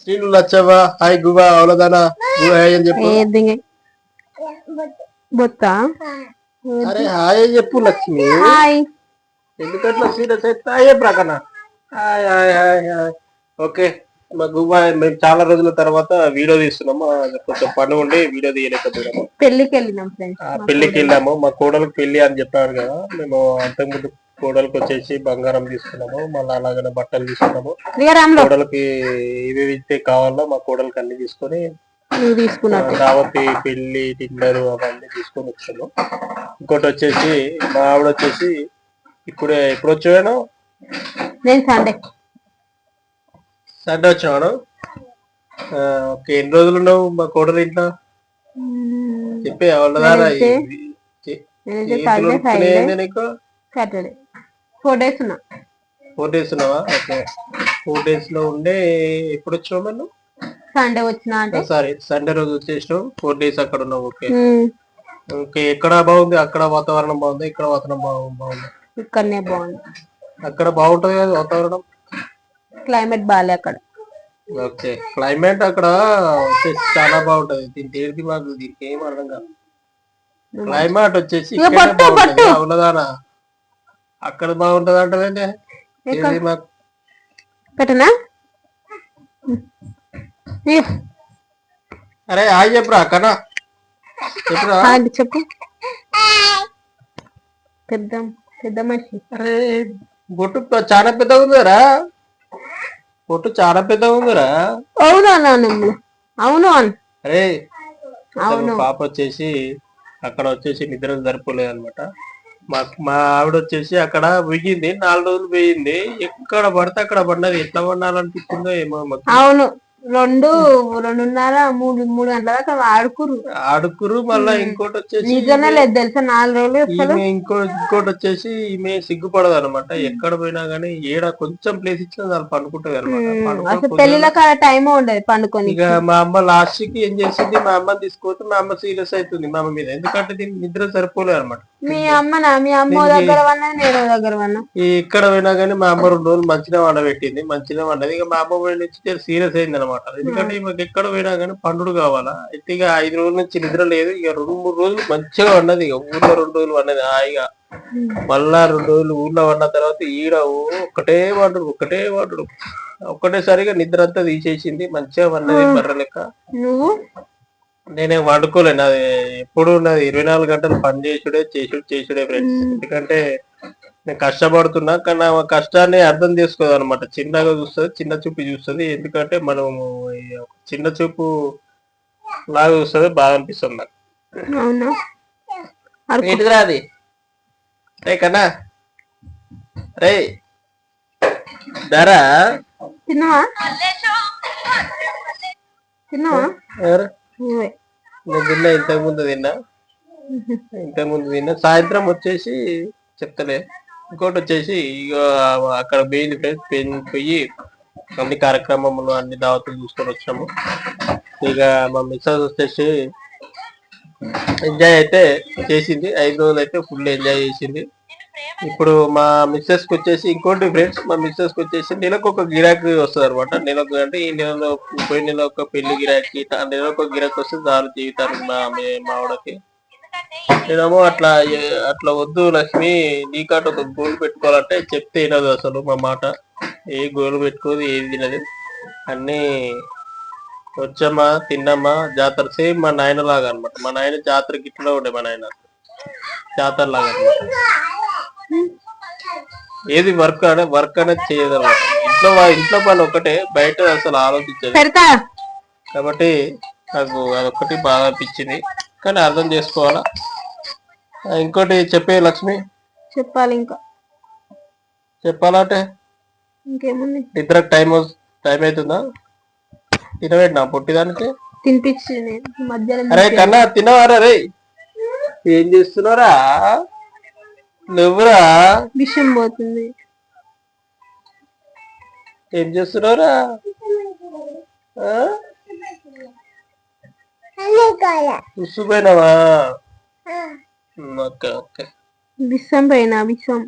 Srinu Lachavva hi గువా అవలదానా గువా హాయ్ అని చెప్పు. ఏది బొత్త? అరే హాయ్ అని చెప్పు లక్ష్మి. హాయ్. ఎందుకట్లా సీరియస్ అయితే అయ్యే ప్రకన. Hi hi hi hi. Okay మా గువ్వ మేము చాలా రోజుల తర్వాత వీడియో తీస్తున్నాము. కొంచెం పని ఉండి వీడియో తీయలేకపోయాము పెళ్ళికి వెళ్ళినాం పెళ్ళికి వెళ్ళాము. మా కోడలకు పెళ్ళి అని చెప్పారు కదా మేము అంతకుముందు కోడలకు వచ్చేసి బంగారం తీసుకున్నాము మళ్ళీ అలాగనే బట్టలు తీసుకున్నాము కోడలకి ఇవి ఇస్తే కావాలో మా కోడలకి అన్ని తీసుకొని దావతి పెళ్ళి డిన్నర్ అవన్నీ తీసుకొని వచ్చాను ఇంకోటి వచ్చేసి మా ఆవిడ వచ్చేసి ఇప్పుడే ఎప్పుడు వచ్చాను నేను సండే సండే వచ్చాను ఓకే ఎన్ని రోజులు ఉన్నావు మా కోడలు ఇంట్లో చెప్పే ఫ్రైడే నీకు సాటర్డే ఫోర్ డేస్ ఉన్నా ఫోర్ డేస్ ఉన్నావా? ఓకే ఫోర్ డేస్లో ఉండే ఎప్పుడు వచ్చావు మనం సండే వచ్చినా అంటే? సారీ సండే రోజు వచ్చేసినావు. ఫోర్ డేస్ అక్కడ ఉన్నావు. ఓకే ఓకే ఎక్కడ బాగుంది? అక్కడ వాతావరణం బాగుంది? ఇక్కడ వాతావరణం బాగు- బాగుంది? ఇక్కడనే బాగుంది. అక్కడ బాగుంటది కదా వాతావరణం? క్లైమేట్ బాగాలే అక్కడ. ఓకే క్లైమేట్ అక్కడ వచ్చేసి చాలా బాగుంటది. దీని దేనికి మాకు దీనికి ఏం అర్థం కాదు. క్లైమేట్ వచ్చేసి ఇక ఇక్కడే పట్టు, బాగుంటది పట్టు. అవునదానా అక్కడ బాగుంటది అంటదండి పెట్టనా? అరే హాయ్ చెప్పురా అక్కనా చెప్పురా? చెప్పు. పెద్ద పెద్ద మనిషి. అరే బొట్టు చాలా పెద్దగా ఉందిరా బొట్టు చాలా పెద్దగా ఉందిరా అవును అవును అరే అవును. పాప వచ్చేసి అక్కడ వచ్చేసి నిద్ర సరిపోలేదు అనమాట మా మా ఆవిడ వచ్చేసి అక్కడ పోయింది నాలుగు రోజులు పోయింది. ఎక్కడ పడితే అక్కడ పడినది. ఎట్లా పడాలనిపించిందో ఏమో మాకు. అవును. రెండు రెండున్నర మూడు మూడు గంటల దాకా ఆడుకురు ఆడుకురు మళ్ళా ఇంకోటి వచ్చేసి నిజమే లేదు. తెలుసా నాలుగు రోజులు అసలు ఈమె ఇంకో ఇంకోటి వచ్చేసి ఈమె సిగ్గుపడదు అనమాట ఎక్కడ పోయినా గానీ ఏడ కొంచెం ప్లేస్ ఇచ్చినా దాన్ని పండుకుంటది అసలు పెళ్ళిలో కాడ టైం ఉండదు పండుకొని. ఇక మా అమ్మ లాస్ట్కి ఏం చేసింది? మా అమ్మని తీసుకొస్తే మా అమ్మ సీరియస్ అవుతుంది మా అమ్మ మీద. ఎందుకంటే దీనికి నిద్ర సరిపోలేదు అనమాట మీ అమ్మ నా మీ అమ్మ దగ్గర వన్నా నేను దగ్గర వన్నా ఎక్కడ పోయినా గానీ మా అమ్మ రెండు రోజులు మంచిగా వండబెట్టింది మంచిగా వండది ఇక మా అమ్మ నుంచి సీరియస్ అయింది అనమాట ఎందుకంటే ఈమెకి ఎక్కడ పోయినా గానీ పండుడు కావాలా? అయితే ఇక ఐదు రోజుల నుంచి నిద్ర లేదు. ఇక రెండు మూడు రోజులు మంచిగా వండది. ఇక ఊర్లో రెండు రోజులు వండది. హాయిగా మళ్ళా రెండు రోజులు ఊర్లో వండిన తర్వాత ఈడ ఓ ఒక్కటే వాడుడు ఒక్కటే వాడుడు. ఒక్కటేసారిగా నిద్ర అంతా తీసేసింది. మంచిగా వండది బర్ర లెక్క. నువ్వు? నేనేం వండుకోలేను. అది ఎప్పుడు నాది ఇరవై నాలుగు గంటలు పని చేసుడే చేసుడు చేసుడే ఫ్రెండ్స్ ఎందుకంటే నేను కష్టపడుతున్నా కానీ ఆ కష్టాన్ని అర్థం చేసుకోదు అనమాట చిన్నగా చూస్తుంది చిన్న చూపు చూస్తుంది. ఎందుకంటే మనం ఈ చిన్న చూపు లాగా చూస్తుంది బాగా అనిపిస్తుంది నాకు. ఏంటిదిరా అది? రే కన్నా. రే. దారా. తిన్నావా? తిన్నావా? నేను తిన్నా ఇంతకు ముందు తిన్నా. ఇంతకు ముందు తిన్నా. సాయంత్రం వచ్చేసి చెప్తలే. ఇంకోటి వచ్చేసి ఇక అక్కడ పోయింది ఫ్రెండ్స్ పోయి అన్ని కార్యక్రమములు అన్ని దావతులు చూసుకొని వచ్చాము ఇక మా మిస్సెస్ వచ్చేసి ఎంజాయ్ అయితే చేసింది. ఐదు రోజులు అయితే ఫుల్ ఎంజాయ్ చేసింది. ఇప్పుడు మా మిస్సెస్కి వచ్చేసి ఇంకోటి ఫ్రెండ్స్ మా మిస్సెస్ వచ్చేసి నెలకు ఒక గిరాకీ వస్తుంది అనమాట నెలకు అంటే ఈ నెలలో పోయిన నెల ఒక పెళ్ళి గిరాకీ ఆ నెలకు ఒక గిరాకీ వస్తే చాలు జీవితానికి మా మీ- మావిడకి నేనేమో అట్లా అట్లా వద్దు లక్ష్మి నీకాట ఒక గోల్ పెట్టుకోవాలంటే చెప్తే వినదు అసలు మా మాట. ఏ గోల్ పెట్టుకోదు ఏది తినదు అన్ని వచ్చామా తిన్నామా జాతర సేమ్ మా నాయన లాగా అనమాట మా నాయన జాతర గిట్లో ఉండే మా నాయన. జాతర లాగా అన్నమాట. ఏది వర్క్ అనే వర్క్ అనేది చేయదు అనమాట ఇంట్లో ఇంట్లో పని ఒకటే బయట అసలు ఆలోచించదు. పెడతా. కాబట్టి నాకు అదొక్కటి బాగా అనిపించింది. కానీ అర్థం చేసుకోవాలా? ఇంకోటి చెప్పే లక్ష్మి. చెప్పాలి ఇంకా. చెప్పాలంటే ఇంకేముంది? నిద్రకు టైం టైం అవుతుందా తినవేంటి నా పొట్టిదానికి తినిపించి మధ్యాహ్నం అరే కన్నా తినవారా రే ఏం చేస్తున్నారా? నువ్వురా? విషయం పోతుంది. ఏం చేస్తున్నావురా? Okay okay. విషం పైన విషం.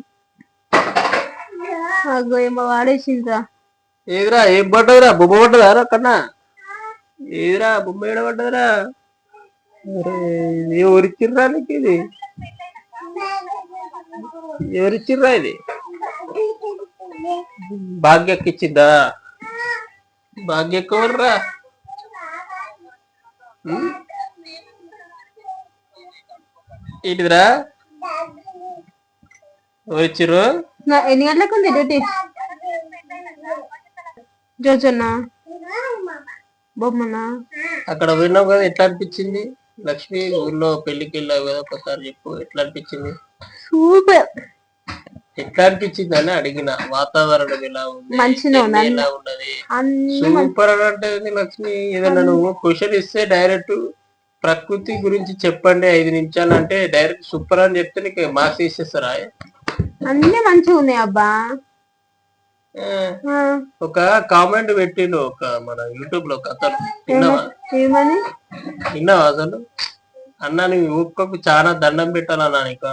అగో ఏమో వాడేసిండ్రా. ఏదిరా ఏం పడ్డదిరా? బొమ్మ పడ్డదారా కన్నా ఏదిరా బొమ్మ ఏడ పడ్డదిరా? అరే ఇది ఎవరిచ్చిర్రా నీకు ఇది? ఎవరిచ్చిర్రా ఇది? భాగ్యకి ఇచ్చిందా భాగ్యకి ఎవర్రా? ఏంటిదిరా? ఎవరిచ్చిర్రు? ఎన్ని గంటలకు ఉంది డ్యూటీ? జోజన్నా. బొమ్మనా అక్కడ పోయినావు కదా ఎట్లా అనిపించింది? లక్ష్మి ఊర్లో పెళ్ళికి వెళ్ళావు కదా ఒకసారి చెప్పు ఎట్లా అనిపించింది? సూపర్. ఎట్లా అనిపించింది అని అడిగిన వాతావరణం ఎలా ఉంది మంచిగా ఉంది. ఎలా ఉన్నది? అన్ని సూపర్ అని అంటే ఏంది లక్ష్మి? ఏదన్నా నువ్వు క్వశ్చన్ ఇస్తే డైరెక్ట్ ప్రకృతి గురించి చెప్పండి ఐదు నిమిషాలు అంటే డైరెక్ట్ సూపర్ అని చెప్తే నీకు మార్క్స్ ఇచ్చేస్తారా అన్ని మంచిగా ఉన్నాయి అబ్బా. ఆ, ఆ, ఒక కామెంట్ పెట్టిండు ఒక మన యూట్యూబ్లో ఒక అతను. విన్నావా? ఏమని? విన్నావా అసలు? అన్న నీ ఊపుకు చాలా దండం పెట్టాలన్నా నీకు.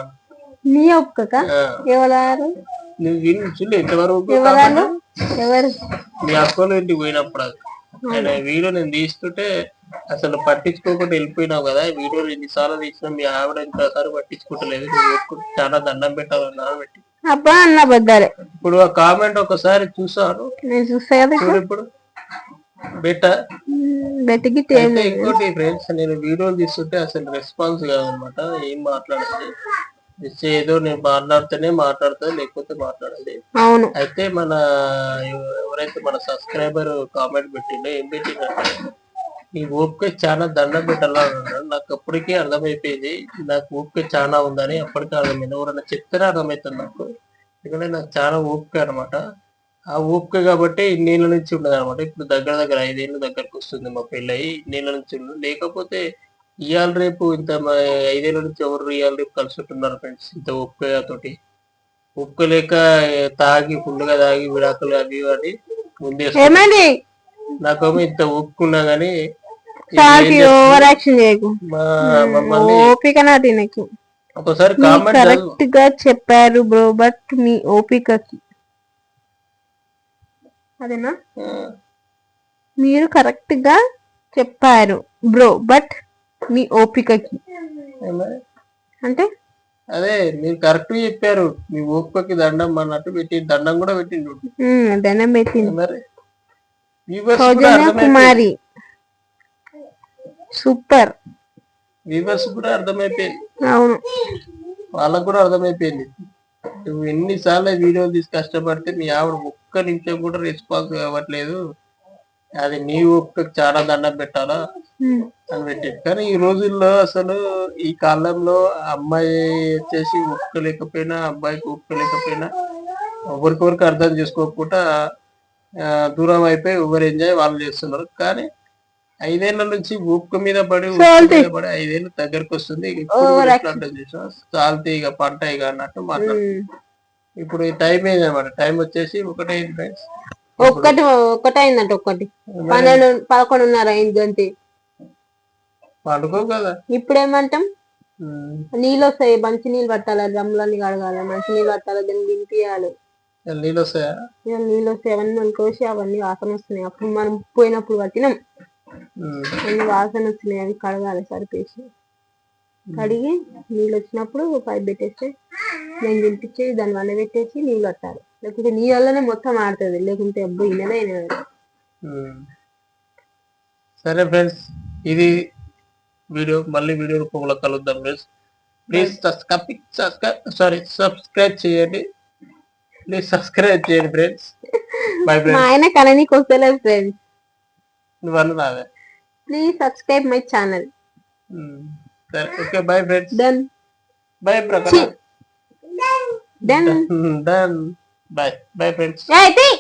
నీ ఒక్కక? ఆ, ఎవరు నువ్వు చూడు ఎంతవరకు ఎవరు ఎవరు? మీ అక్కలు ఇంటికి పోయినప్పుడు అది. ఆయన వీడియో నేను తీస్తుంటే అసలు పట్టించుకోకుండా వెళ్ళిపోయినావు కదా వీడియోలు ఎన్నిసార్లు తీసినా మీ ఆవిడ ఇంకోసారి పట్టించుకుంటలేదు చాలా దండం పెట్టాలన్నా అని పెట్టి అబ్బా అన్న బద్దాలే. ఇప్పుడు ఆ కామెంట్ ఒకసారి చూసాను. నేను చూస్తా కదా చూడు ఇప్పుడు. బెట్ట. బెట్టికి ఇంకోటి ఫ్రెండ్స్ నేను వీడియోలు తీస్తుంటే అసలు రెస్పాన్స్ కాదనమాట. ఏం మాట్లాడాలి జస్ట్ ఏదో నేను మాట్లాడితేనే మాట్లాడతా లేకపోతే మాట్లాడాలి అవును. అయితే మన ఎవ- ఎవరైతే మన సబ్స్క్రైబర్ కామెంట్ పెట్టిండో ఏం పెట్టిందంటే ఈ ఓపిక చాలా దండం పెట్టాలా అన్నాడు. నాకు అప్పటికే అర్థమైపోయింది నాకు ఓపిక చాలా ఉందని అప్పటికే అర్థమైంది. ఎవరన్నా చెప్తేనే అర్థమవుతుంది నాకు. ఎందుకంటే నాకు చాలా ఓపిక అనమాట ఆ ఓపిక కాబట్టి ఇన్నేళ్ళ నుంచి ఉండదు అనమాట ఇప్పుడు దగ్గర దగ్గర ఐదేళ్ళ దగ్గరకు వస్తుంది మా పెళ్ళయి ఇన్నేళ్ళ నుంచి ఉండదు లేకపోతే ఇవాళ రేపు ఇంత ఐదేళ్ళ నుంచి ఎవరు ఇవాళ రేపు కలిసి ఉంటున్నారు ఫ్రెండ్స్ ఇంత ఓపిక తోటి. ఒప్పుకోలేక తాగి ఫుల్గా తాగి విడాకులు అవి అని ముందే నాకేమో ఇంత ఒప్పుకున్నా గానీ ఒకసారి కరెక్ట్గా చెప్పారు బ్రో బట్ మీ ఓపికకి. అదేనా? మీరు కరెక్ట్గా చెప్పారు బ్రో బట్ మీ ఓపికకి. అంటే? అదే మీరు కరెక్ట్ చెప్పారు. మీ ఓపికకి దండం అన్నట్టు పెట్టి దండం కూడా పెట్టిండు. దండం పెట్టింది కుమారి. సూపర్. వ్యూవర్స్ కూడా అర్థమైపోయింది అవును. వాళ్ళకు కూడా అర్థమైపోయింది. నువ్వు ఎన్నిసార్లు వీడియోలు తీసి కష్టపడితే మీ ఆవిడ ఒక్క నిమిషం కూడా రెస్పాన్స్ కావట్లేదు. అది నీ ఒక్క చాలా దండం పెట్టాలా? అని పెట్టింది. కానీ ఈ రోజుల్లో అసలు ఈ కాలంలో అమ్మాయి వచ్చేసి ఒప్పుకోలేకపోయినా అబ్బాయికి ఒప్పుకోలేకపోయినా ఒకరికొరికి అర్థం చేసుకోకుండా దూరం అయిపోయి ఎవరు ఎంజాయ్ వాళ్ళు చేస్తున్నారు. కానీ ఐదేళ్ళ నుంచి ఉప్పు మీద పడి పడి ఐదేళ్ళు దగ్గరకు వస్తుంది. చాల్తీ ఇక పంట ఇక అన్నట్టు మాట్లాడు ఉమ్. ఇప్పుడు ఈ టైం ఏంది అనమాట టైం వచ్చేసి ఒకటే ఒక్కటే అయిందంట ఒక్కటి పన్నెండు పదకొండున్నర అయింది అంతే. పండుకో కదా. ఇప్పుడు ఏమంటాం నీళ్ళు వస్తాయి మంచి నీళ్ళు పట్టాలి డ్రమ్లన్నీ కడగాలి మంచి నీళ్ళు పట్టాలి దాన్ని దింపియాలి. నీళ్ళు వస్తాయా నీళ్ళు వస్తాయి అవన్నీ మనకి కోసి అవన్నీ వాసన వస్తున్నాయి అప్పుడు మనం పోయినప్పుడు పట్టినాం. అన్ని వాసన వస్తున్నాయి అవి కడగాలి సరిపేసి. కడిగి నీళ్ళు వచ్చినప్పుడు పైప్ పెట్టేస్తే నేను దింపించి దాన్ని వండ పెట్టేసి నీళ్ళు పట్టాలి. లేకుంటే నీళ్ళలోనే మొత్తం ఆడుతుంది లేకుంటే అబ్బో ఇనదు. సరే ఫ్రెండ్స్ ఇది వీడియో మళ్ళీ వీడియో రూపంలో కలుద్దాం friends please subscribe sorry subscribe చేయండి. ప్లీజ్ సబ్స్క్రైబ్ చేయండి ఫ్రెండ్స్ బై ఫ్రెండ్స్ ఆయన కననీకి వస్తలేదు ఫ్రెండ్స్ నువ్వు అన్న నావే. Please subscribe my channel. సరే okay bye friends done bye ప్రకారం done done bye bye friends